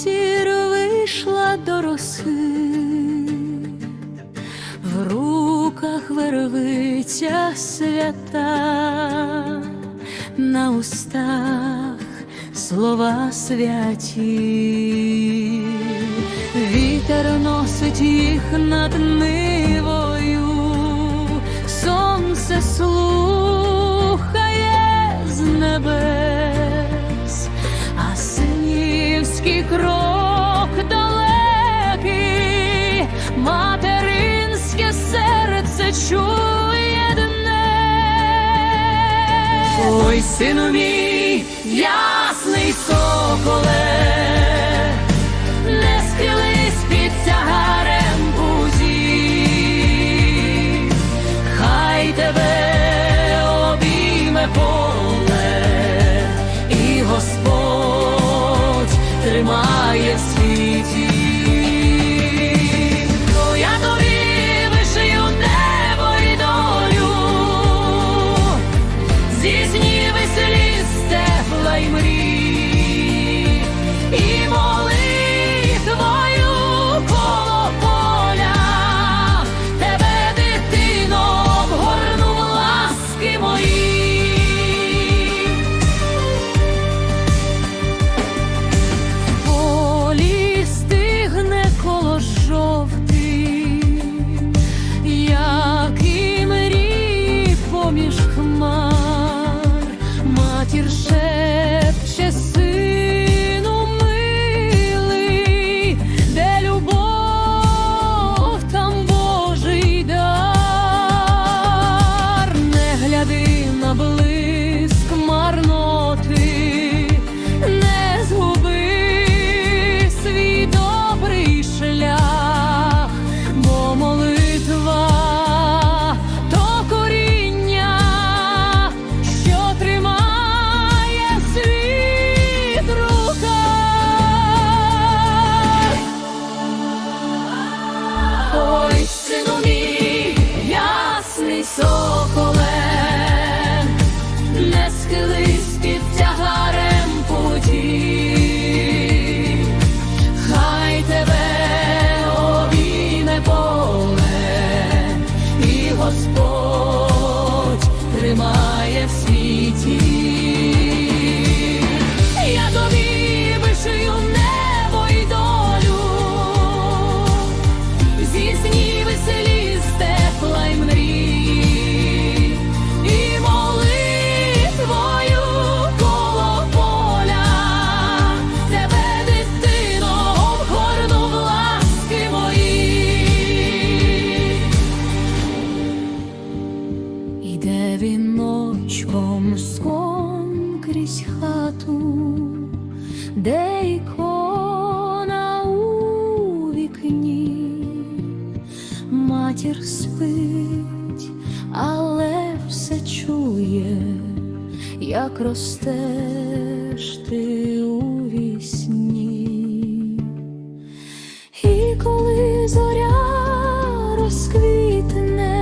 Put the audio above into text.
матір вийшла до роси, в руках вервиця свята, на устах слова святі, вітер носить їх над ним. людський крок далекий, материнське серце чує дне. Ой, сину мій, ясний соколе. віночком ском крізь хату, де ікона у вікні, матір спить, але все чує, як ростеш ти у вісні. І коли зоря розквітне.